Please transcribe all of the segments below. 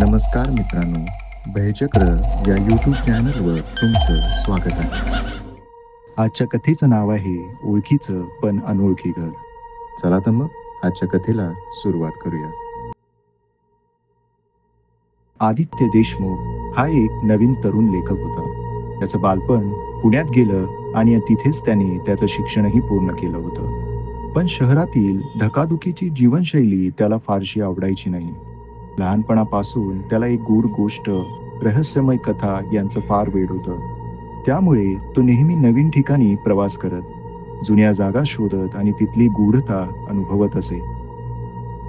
नमस्कार मित्रांनो भयचक्र या यूट्यूब चॅनलवर तुमचं स्वागत आहे. आजच्या कथेचं नाव आहे ओळखीचं पण अनोळखी घर. चला तर मग आजच्या कथेला सुरुवात करूया. आदित्य देशमुख हा एक नवीन तरुण लेखक होता. त्याचं बालपण पुण्यात गेलं आणि तिथेच त्याने त्याचं शिक्षणही पूर्ण केलं होतं. पण शहरातील धकाधुकीची जीवनशैली त्याला फारशी आवडायची नाही. लहानपणापासून त्याला एक गूढ गोष्ट रहस्यमय कथा यांचं फार वेड होतं. त्यामुळे तो नेहमी नवीन ठिकाणी प्रवास करत जुन्या जागा शोधत आणि तिथली गूढता अनुभवत असे.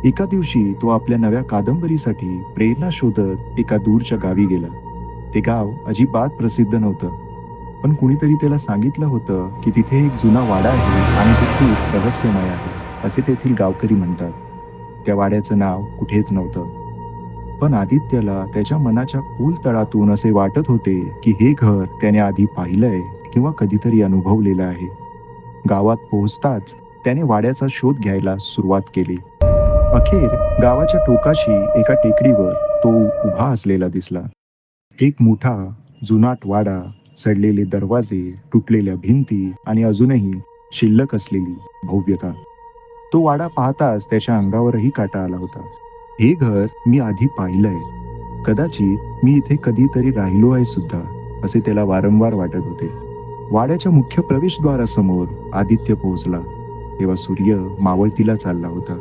एका दिवशी तो आपल्या नव्या कादंबरीसाठी प्रेरणा शोधत एका दूरच्या गावी गेला. ते गाव अजिबात प्रसिद्ध नव्हतं. पण कुणीतरी त्याला सांगितलं होतं की तिथे एक जुना वाडा आहे आणि तो खूप रहस्यमय आहे असे तेथील गावकरी म्हणतात. त्या वाड्याचं नाव कुठेच नव्हतं. पण आदित्यला त्याच्या मनाच्या पूल तळातून असे वाटत होते की हे घर त्याने आधी पाहिलंय किंवा कधीतरी अनुभवलेलं आहे. गावात पोहोचताच त्याने वाड्याचा शोध घ्यायला सुरुवात केली. अखेर गावाच्या टोकाशी एका टेकडीवर तो उभा असलेला दिसला. एक मोठा जुनाट वाडा सडलेले दरवाजे तुटलेल्या भिंती आणि अजूनही शिल्लक असलेली भव्यता. तो वाडा पाहताच त्याच्या अंगावरही काटा आला होता. हे घर मी आधी पाहिलंय. कदाचित मी इथे कधीतरी राहिलो आहे सुद्धा असे त्याला वारंवार वाटत होते. वाड्याच्या मुख्य प्रवेशद्वारासमोर आदित्य पोहोचला. तेव्हा सूर्य मावळतीला चालला होता.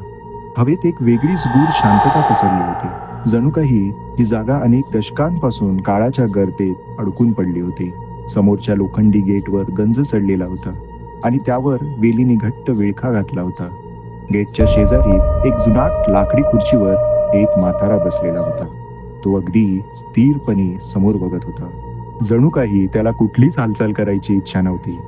हवेत एक वेगळीच गूढ शांतता पसरली होती. जणू काही ही जागा अनेक दशकांपासून काळाच्या गर्तेत अडकून पडली होती. समोरच्या लोखंडी गेटवर गंज चढलेला होता आणि त्यावर वेलीने घट्ट विळखा घातला होता. गेटच्या शेजारी एक जुनाट लाकडी खुर्चीवर एक म्हातारा बसलेला होता. तो अगदी स्थिरपणे समोर बघत होता. जणू काही त्याला कुठलीच हालचाल करायची इच्छा नव्हती.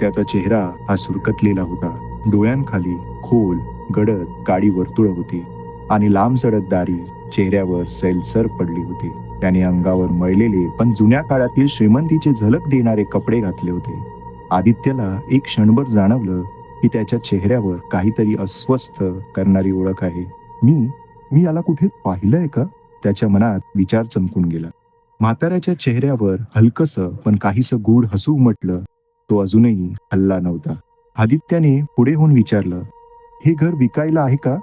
त्याचा चेहरा हा सुरकतलेला होता. डोळ्यांखाली खोल गडद काळी वर्तुळ होती. आणि लांब सडक दारी चेहऱ्यावर सैलसर पडली होती. त्याने अंगावर मळलेले पण जुन्या काळातील श्रीमंतीचे झलक देणारे कपडे घातले होते. आदित्यला एक क्षणभर जाणवलं की त्याच्या चेहऱ्यावर काहीतरी अस्वस्थ करणारी ओळख आहे. मी मी याला कुठे पाहिलंय का? त्याच्या मनात विचार चमकून गेला. म्हाताऱ्याच्या चेहऱ्यावर हलकस पण काहीस गूढ हसू उमटलं. तो अजूनही हल्ला नव्हता. आदित्याने पुढे होऊन विचारलं हे घर विकायला आहे का?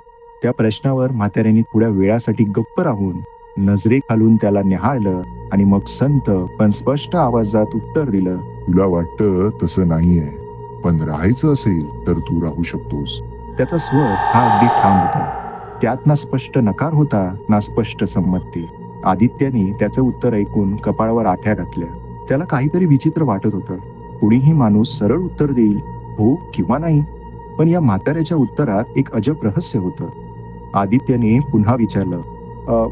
त्या प्रश्नावर म्हाताऱ्याने थोड्या वेळासाठी गप्प राहून नजरे खालून त्याला निहाळलं आणि मग संत पण स्पष्ट आवाजात उत्तर दिलं तुला वाटतं तसं नाहीये. पण राहायचं असेल तर तू राहू शकतोस. त्याचा स्वर हा अगदी ठाम होता. त्यात ना स्पष्ट नकार होता ना स्पष्ट संमती. आदित्याने त्याचं उत्तर ऐकून कपाळावर आठ्या घातल्या. त्याला काहीतरी विचित्र वाटत होतं. कुणीही माणूस सरळ उत्तर देईल हो किंवा नाही. पण या म्हाताऱ्याच्या उत्तरात एक अजब रहस्य होतं. आदित्यने पुन्हा विचारलं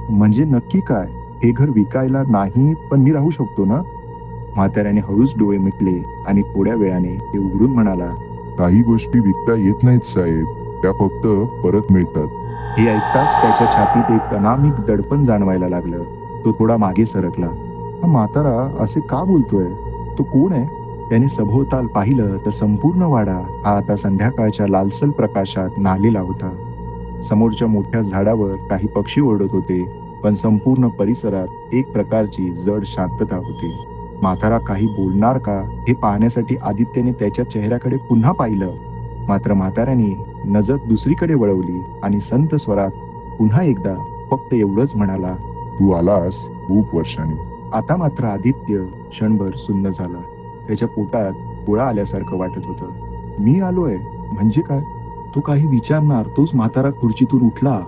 म्हणजे नक्की काय? हे घर विकायला नाही पण मी राहू शकतो ना? म्हाताऱ्याने हळूच डोळे मिटले आणि थोड्या वेळाने ते उघडून म्हणाला काही गोष्टी विकता येत नाहीत साहेब. त्या फक्त परत मिळतात. हे ऐकताच त्याच्या छातीत एक अनामिक दडपण जाणवायला लागलं. तो थोडा मागे सरकला. हा म्हातारा असे का बोलतोय? तो कोण आहे? त्याने सभोवताल पाहिलं तर संपूर्ण वाडा हा आता संध्याकाळच्या लालसल प्रकाशात नाहलेला होता. समोरच्या मोठ्या झाडावर काही पक्षी ओरडत होते पण संपूर्ण परिसरात एक प्रकारची जड शांतता होती. म्हातारा काही बोलणार का? हे पाहण्यासाठी आदित्यने त्याच्या चेहऱ्याकडे पुन्हा पाहिलं. मात्र म्हाताऱ्याने नजर दुसरीकडे वळवली आणि संत स्वरात पुन्हा एकदा फक्त एवढंच म्हणाला तू आलास खूप वर्षांनी. आता मात्र आदित्य क्षणभर सुन्न झाला. त्याच्या पोटात गोळा आल्यासारखं वाटत होतं. मी आलोय. म्हणजे काय? तो काही विचारणार तोच म्हातारा खुर्चीतून उठला.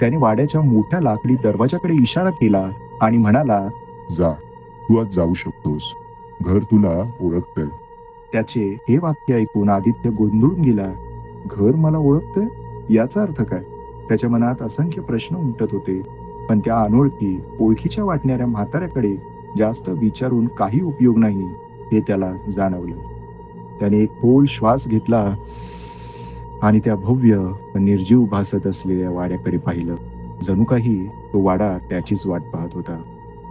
त्याने वाड्याच्या मोठ्या लाकडी दरवाजाकडे इशारा केला आणि म्हणाला जा. तू आज जाऊ शकतोस. घर तुला ओळखतंय. त्याचे हे वाक्य ऐकून आदित्य गोंधळून गेला. घर मला ओळखतंय? याचा अर्थ काय? त्याच्या मनात असंख्य प्रश्न उमटत होते. पण त्या अनोळखी ओळखीच्या वाटणाऱ्या म्हाताऱ्याकडे जास्त विचारून काही उपयोग नाही हे त्याला जाणवलं. त्याने एक खोल श्वास घेतला आणि त्या भव्य निर्जीव भासत असलेल्या वाड्याकडे पाहिलं. जणू काही तो वाडा त्याचीच वाट पाहत होता.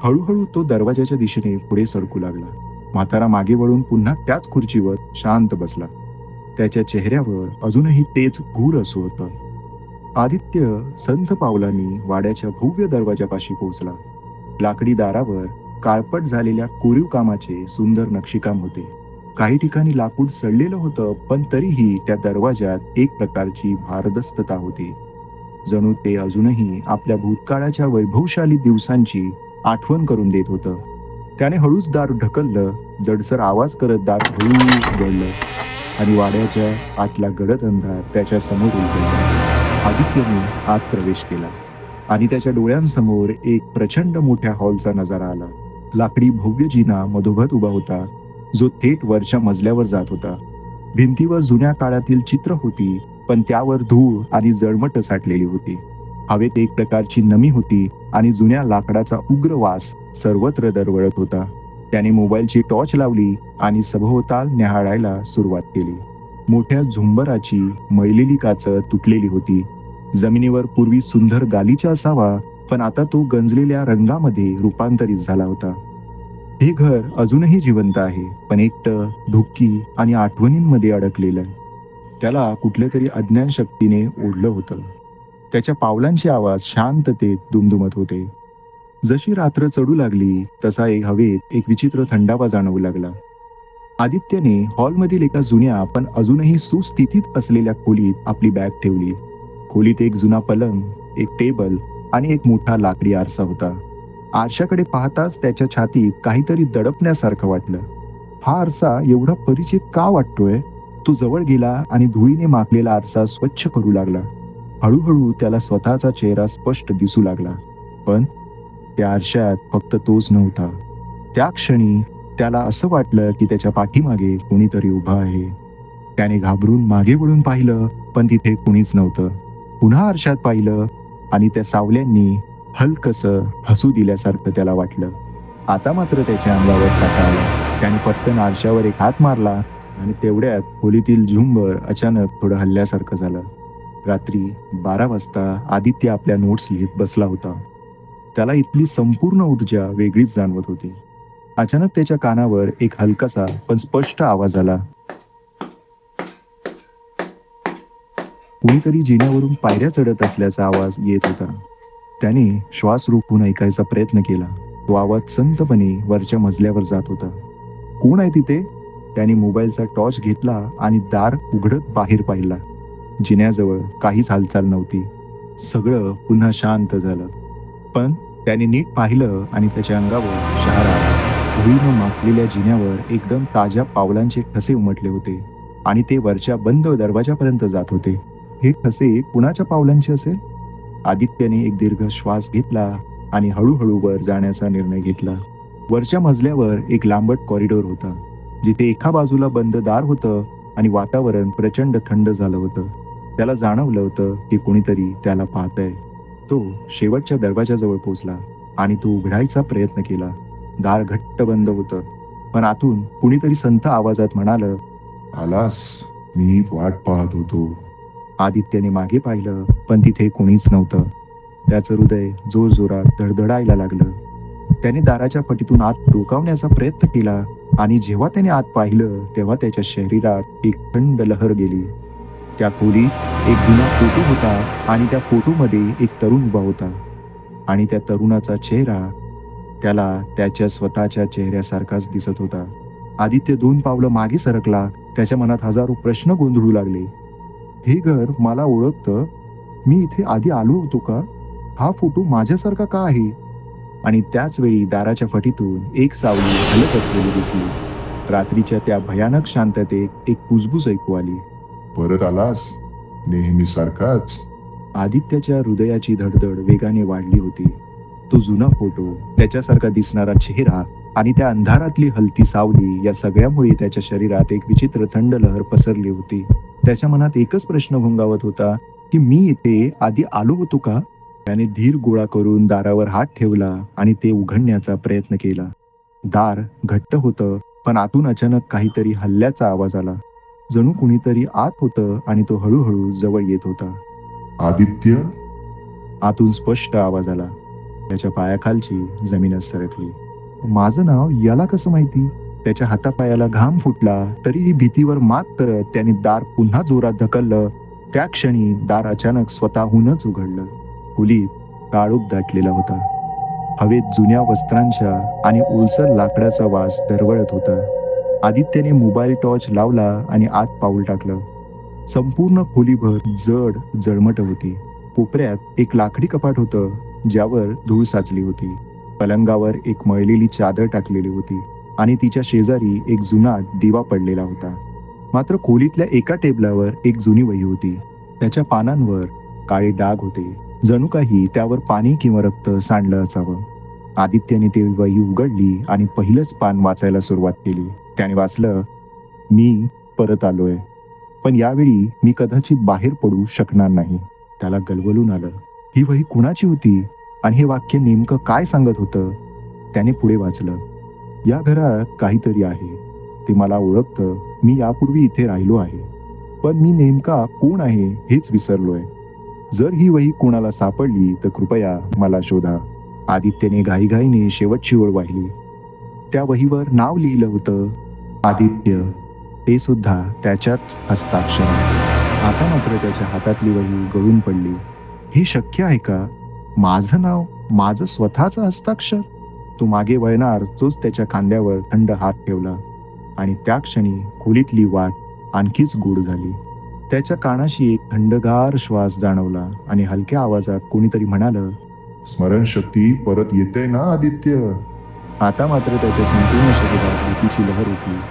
हळूहळू तो दरवाजाच्या दिशेने पुढे सरकू लागला. म्हातारा मागे वळून पुन्हा त्याच खुर्चीवर शांत बसला. त्याच्या चेहऱ्यावर अजूनही तेच गूढ असू होतं. आदित्य संथ पावलांनी वाड्याच्या भव्य दरवाजापाशी पोहोचला. लाकडी दारावर काळपट झालेल्या कोरीव कामाचे सुंदर नक्षीकाम होते. काही ठिकाणी लाकूड सडलेलं होतं पण तरीही त्या दरवाजात एक प्रकारची भारदस्तता होती. जणू ते अजूनही आपल्या भूतकाळाच्या वैभवशाली दिवसांची आठवण करून देत होतं. त्याने हळूच दार ढकललं जडसर आवाज करत दार हळू उघडलं. आणि वाड्याच्या आतला गडद अंधार त्याच्यासमोर उलगडला. आदित्यने आत प्रवेश केला आणि त्याच्या डोळ्यांसमोर एक प्रचंड मोठ्या हॉलचा नजारा आला. लाकडी भव्य जिना मधोमध उभा होता. जो थेट वरच्या मजल्यावर जात होता. भिंतीवर जुन्या काळातील चित्र होती पण त्यावर धूळ आणि जळमट साठलेली होती. हवेत एक प्रकारची नमी होती आणि जुन्या लाकडाचा उग्र वास सर्वत्र दरवळत होता. त्याने मोबाईलची टॉर्च लावली आणि सभोवताल न्याहाळायला सुरुवात केली. मोठ्या झुंबराची मैलेली काच तुटलेली होती. जमिनीवर पूर्वी सुंदर गालीचा असावा पण आता तो गंजलेल्या रंगामध्ये रूपांतरित झाला होता. हे घर अजूनही जिवंत आहे पण एकटं धुक्की आणि आठवणींमध्ये अडकलेलं. त्याला कुठल्या तरी अज्ञान शक्तीने ओढलं होतं. त्याच्या पावलांचे आवाज शांततेत दुमदुमत होते. जशी रात्र चढू लागली तसा एक हवेत एक विचित्र थंडावा जाणवू लागला. आदित्यने हॉलमधील एका जुन्या पण अजूनही सुस्थितीत असलेल्या खोलीत आपली बॅग ठेवली. खोलीत एक जुना पलंग एक टेबल आणि एक मोठा लाकडी आरसा होता. आरशाकडे पाहताच त्याच्या छातीत काहीतरी दडपण्यासारखं वाटलं. हा आरसा एवढा परिचित का वाटतोय? तो जवळ गेला आणि धुळीने माखलेला आरसा स्वच्छ करू लागला. हळूहळू त्याला स्वतःचा चेहरा स्पष्ट दिसू लागला. पण त्या आरशात फक्त तोच नव्हता. त्या क्षणी त्याला असं वाटलं की त्याच्या पाठीमागे कोणीतरी उभा आहे. त्याने घाबरून मागे वळून पाहिलं पण तिथे कुणीच नव्हतं. पुन्हा आरशात पाहिलं आणि त्या सावल्यांनी हलकस हसू दिल्यासारखं त्याला वाटलं. आता मात्र त्याच्या अंगावर काटा आला. त्याने पटकन आरशावर एक हात मारला आणि तेवढ्यात खोलीतील झुंबर अचानक थोडं हल्ल्यासारखं झालं. रात्री बारा वाजता आदित्य आपल्या नोट्स लिहित बसला होता. त्याला इथली संपूर्ण ऊर्जा वेगळीच जाणवत होती. अचानक त्याच्या कानावर एक हलकासा पण स्पष्ट आवाज आला. कुणीतरी जिन्यावरून पायऱ्या चढत असल्याचा आवाज येत होता. त्याने श्वास रोखून ऐकायचा प्रयत्न केला. तो आवाज संतपणे वरच्या मजल्यावर जात होता. कोण आहे तिथे? त्याने मोबाईलचा टॉर्च घेतला आणि दार उघडत बाहेर पाहिला. जिन्याजवळ काहीच हालचाल नव्हती. सगळं पुन्हा शांत झालं. पण त्याने नीट पाहिलं आणि त्याच्या अंगावर शहर धुळीनं माखलेल्या जिन्यावर एकदम ताज्या पावलांचे ठसे उमटले होते आणि ते वरच्या बंद दरवाजापर्यंत जात होते. हे ठसे कुणाच्या पावलांचे असेल? आदित्याने एक दीर्घ श्वास घेतला आणि हळूहळू वर जाण्याचा निर्णय घेतला. वरच्या मजल्यावर एक लांबट कॉरिडॉर होता जिथे एका बाजूला बंद दार होतं आणि वातावरण प्रचंड थंड झालं होतं. त्याला जाणवलं होतं की कोणीतरी त्याला पाहतंय. तो शेवटच्या दरवाजाजवळ पोहोचला आणि तो उघडायचा प्रयत्न केला. दार घट्ट बंद होतं. पण आतून कुणीतरी संथ आवाजात म्हणालं आलास. मी वाट पाहत होतो. आदित्यने मागे पाहिलं पण तिथे कोणीच नव्हतं. त्याचं हृदय जोर जोरात धडधडायला लागलं. त्याने दाराच्या पटीतून आत डोकावण्याचा प्रयत्न केला आणि जेव्हा त्याने आत पाहिलं तेव्हा त्याच्या शरीरात एक थंड लहर गेली. त्या खोलीत एक जुना फोटो होता आणि त्या फोटोमध्ये एक तरुण उभा होता. आणि त्या तरुणाचा चेहरा त्याला त्याच्या स्वतःच्या चेहऱ्यासारखाच दिसत होता. आदित्य दोन पावलं मागे सरकला त्याच्या मनात हजारो प्रश्न गोंधळू लागले. हे घर मला ओळखतं? मी इथे आधी आलो होतो का? हा फोटो माझ्यासारखा का आहे? आणि त्याच वेळी दाराच्या फटीतून एक सावली हलत असलेली दिसली. रात्रीच्या त्या भयानक शांततेत एक कुजबुज ऐकू आली. परत आलास? नेहमीसारखाच. आदित्याच्या हृदयाची धडधड वेगाने वाढली होती. तो जुना फोटो त्याच्यासारखा दिसणारा चेहरा आणि त्या अंधारातली हलती सावली या सगळ्यामुळे त्याच्या शरीरात एक विचित्र थंड लहर पसरली होती. त्याच्या मनात एकच प्रश्न भुंगावत होता की मी इथे आधी आलो होतो का? त्याने धीर गोळा करून दारावर हात ठेवला आणि ते उघडण्याचा प्रयत्न केला. दार घट्ट होतं पण आतून अचानक काहीतरी हल्ल्याचा आवाज आला. जणू कुणीतरी आत होतं आणि तो हळूहळू जवळ येत होता. आदित्य? आतून स्पष्ट आवाज आला. त्याच्या पायाखालची जमीनच सरकली. माझं नाव याला कसं माहिती? त्याच्या हातापायाला घाम फुटला तरीही भीतीवर मात करत त्याने दार पुन्हा जोरात ढकललं. त्या क्षणी दार अचानक स्वतःहूनच उघडलं. खोलीत काळोख दाटलेला होता. हवेत जुन्या वस्त्रांच्या आणि ओलसर लाकडाचा वास दरवळत होता. आदित्यने मोबाईल टॉर्च लावला आणि आत पाऊल टाकलं. संपूर्ण खोलीभर जड जळमट होती. कोपऱ्यात एक लाकडी कपाट होतं ज्यावर धूळ साचली होती. पलंगावर एक मळलेली चादर टाकलेली होती आणि तिच्या शेजारी एक जुना दिवा पडलेला होता. मात्र खोलीतल्या एका टेबलावर एक जुनी वही होती. त्याच्या पानांवर काळे डाग होते. जणू काही त्यावर पाणी किंवा रक्त सांडलं असावं. आदित्यने ते वही उघडली आणि पहिलंच पान वाचायला सुरुवात केली. त्याने वाचलं मी परत आलोय. पण यावेळी मी कदाचित बाहेर पडू शकणार नाही. त्याला गलबलून आलं ही वही कुणाची होती? आणि हे वाक्य नेमकं काय सांगत होतं? त्याने पुढे वाचलं या घरात काहीतरी आहे. ते मला ओळखतं. मी यापूर्वी इथे राहिलो आहे. पण मी नेमका कोण आहे हेच विसरलोय. जर ही वही कोणाला सापडली तर कृपया मला शोधा. आदित्यने घाईघाईने शेवटची ओळ वाहिली. त्या वहीवर नाव लिहिलं होतं आदित्य. ते सुद्धा त्याच्याच हस्ताक्षर आता मात्र त्याच्या हातातली वही गळून पडली. हे शक्य आहे का? माझं नाव माझं स्वतःचं हस्ताक्षर? तो मागे वळणार तोच त्याच्या खांद्यावर थंड हात ठेवला. आणि त्या क्षणी खोलीतली वाट आणखीच गूढ झाली. त्याच्या कानाशी एक थंडगार श्वास जाणवला आणि हलक्या आवाजात कोणीतरी म्हणालं स्मरणशक्ती परत येते ना आदित्य? आता मात्र त्याच्या संपूर्ण शरीरात भीतीची लहर होती.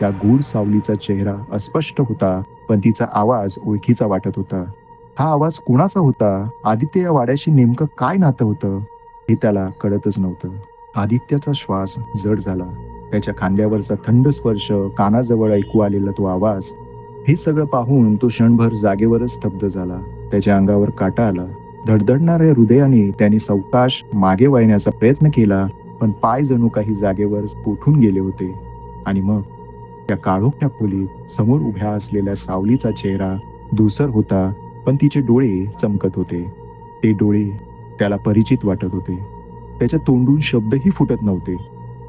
त्या गूढ सावलीचा चेहरा अस्पष्ट होता पण तिचा आवाज ओळखीचा वाटत होता. हा आवाज कुणाचा होता? आदित्य या वाड्याशी नेमकं काय नातं होतं? हे त्याला कळतच नव्हतं. आदित्यचा श्वास जड झाला. त्याच्या खांद्यावरचा थंड स्पर्श कानाजवळ ऐकू आलेला तो आवाज हे सगळं पाहून तो क्षणभर जागेवरच स्तब्ध झाला. त्याच्या अंगावर काटा आला. धडधडणाऱ्या हृदयाने त्याने सावकाश मागे वळण्याचा प्रयत्न केला पण पाय जणू काही जागेवर कोठून गेले होते. आणि मग त्या काळोख्या खोलीत समोर उभ्या असलेल्या सावलीचा चेहरा धुसर होता पण तिचे डोळे चमकत होते. ते डोळे त्याला परिचित वाटत होते. त्याच्या तोंडून शब्दही फुटत नव्हते.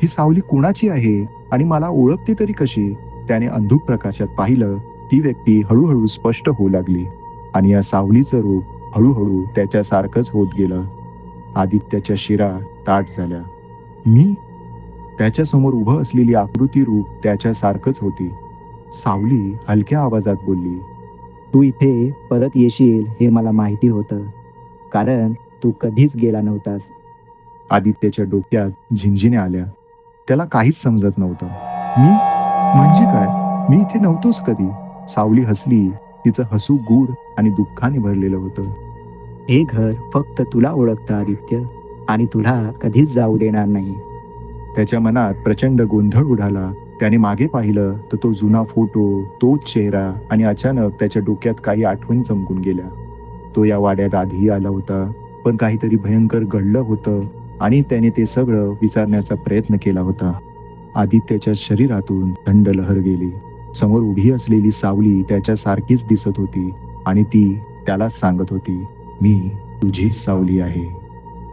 ही सावली कुणाची आहे? आणि मला ओळखते तरी कशी? त्याने अंधुक प्रकाशात पाहिलं ती व्यक्ती हळूहळू स्पष्ट होऊ लागली. आणि या सावलीचं रूप हळूहळू त्याच्यासारखंच होत गेलं. आदित्याच्या शिरा ताट झाल्या. मी? त्याच्यासमोर उभं असलेली आकृती रूप त्याच्यासारखंच होती. सावली हलक्या आवाजात बोलली तू इथे परत येशील हे मला माहिती होतं. कारण तू कधीच गेला नव्हतास. आदित्यच्या डोक्यात झिंझिन्या आल्या. त्याला काहीच समजत नव्हतं. मी? म्हणजे काय? मी इथे नव्हतोच कधी? सावली हसली. तिचं हसू गूढ आणि दुःखाने भरलेलं होतं. हे घर फक्त तुला ओळखतं आदित्य. आणि तुला कधीच जाऊ देणार नाही. त्याच्या मनात प्रचंड गोंधळ उडाला. त्याने मागे पाहिलं तर तो जुना फोटो तोच चेहरा आणि अचानक त्याच्या डोक्यात काही आठवणी चमकून गेल्या. तो या वाड्यात आधीही आला होता पण काहीतरी भयंकर घडलं होतं आणि त्याने ते सगळं विचारण्याचा प्रयत्न केला होता. आदित्यच्या शरीरातून थंड लहर गेली. समोर उभी असलेली सावली त्याच्या सारखीच दिसत होती आणि ती त्यालाच सांगत होती मी तुझीच सावली आहे.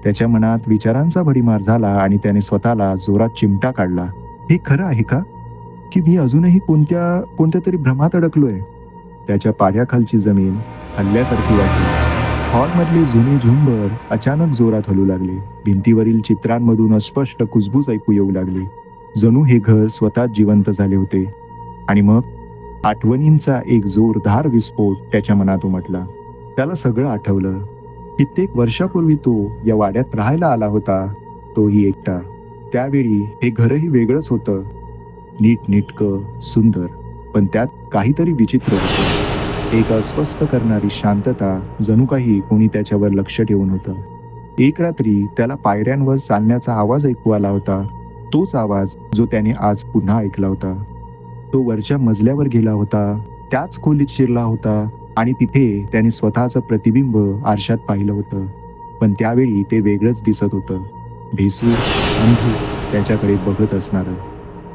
त्याच्या मनात विचारांचा भडीमार झाला आणि त्याने स्वतःला जोरात चिमटा काढला हे खरं आहे का? की मी अजूनही कोणत्या कोणत्या तरी भ्रमात अडकलोय? त्याच्या पाड्याखालची जमीन हल्ल्यासारखी वाटली. हॉलमधले जुने झुंबर अचानक जोरात हलू लागले. भिंतीवरील चित्रांमधून अस्पष्ट कुजबूज ऐकू येऊ लागली. जणू हे घर स्वतः जिवंत झाले होते. आणि मग आठवणींचा एक जोरदार विस्फोट त्याच्या मनात उमटला. त्याला सगळं आठवलं. कित्येक वर्षापूर्वी तो या वाड्यात राहायला आला होता. तोही एकटा. त्यावेळी हे घरही वेगळंच होतं. नीटनिटकं सुंदर पण त्यात काहीतरी विचित्र होतं. एक अस्वस्थ करणारी शांतता जणू काही कोणी त्याच्यावर लक्ष ठेवून होतं. एक रात्री त्याला पायऱ्यांवर चालण्याचा आवाज ऐकू आला होता. तोच आवाज जो त्याने आज पुन्हा ऐकला होता. तो वरच्या मजल्यावर गेला होता. त्याच खोलीत शिरला होता आणि तिथे त्याने स्वतःचं प्रतिबिंब आरशात पाहिलं होतं. पण त्यावेळी ते वेगळंच दिसत होतं. भेसू अंधू त्याच्याकडे बघत असणार.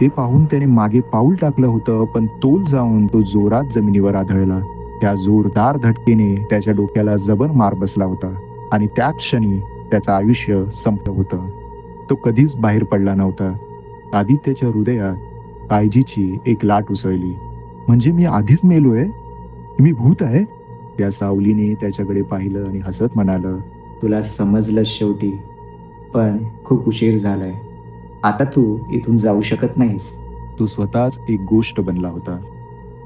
ते पाहून त्याने मागे पाऊल टाकलं होतं पण तोल जाऊन तो जोरात जमिनीवर आढळला त्या जोरदार धटकेने त्याच्या डोक्याला जबर मार बसला होता आणि त्या क्षणी त्याचं आयुष्य संपलं होतं. तो कधीच बाहेर पडला नव्हता. आदित्यच्या हृदयात काळजीची एक लाट उसळली. म्हणजे मी आधीच मेलोय? मी भूत आहे? त्या सावलीने त्याच्याकडे पाहिलं आणि हसत म्हणालं तुला समजलं शेवटी पण खूप उशीर झालाय. आता तू इथून जाऊ शकत नाहीस. तो स्वतःच एक गोष्ट बनला होता.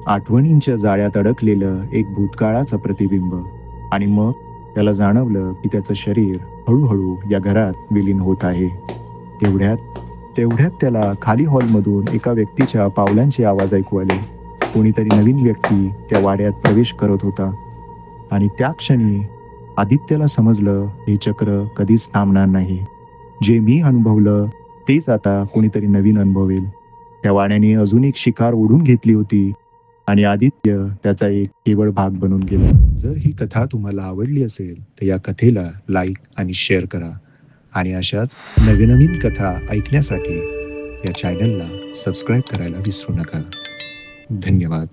आठवणींच्या जाळ्यात अडकलेलं एक भूतकाळाचं प्रतिबिंब. आणि मग त्याला जाणवलं की त्याचं शरीर हळूहळू या घरात विलीन होत आहे. तेवढ्यात तेवढ्यात त्याला खाली हॉलमधून एका व्यक्तीच्या पावलांचे आवाज ऐकू आले. कोणीतरी नवीन व्यक्ती त्या वाड्यात प्रवेश करत होता. आणि त्या क्षणी आदित्यला समजलं हे चक्र कधीच थांबणार नाही. जे मी अनुभवलं तेच आता कोणीतरी नवीन अनुभवेल. त्या वाड्याने अजून एक शिकार ओढून घेतली होती. आणि आदित्य त्याचा एक केवळ भाग बनून गेला. जर ही कथा तुम्हाला आवडली असेल तर या कथेला लाईक आणि शेअर करा. आणि अशाच नवीन कथा ऐकण्यासाठी या चॅनलला सबस्क्राईब करायला विसरू नका. धन्यवाद.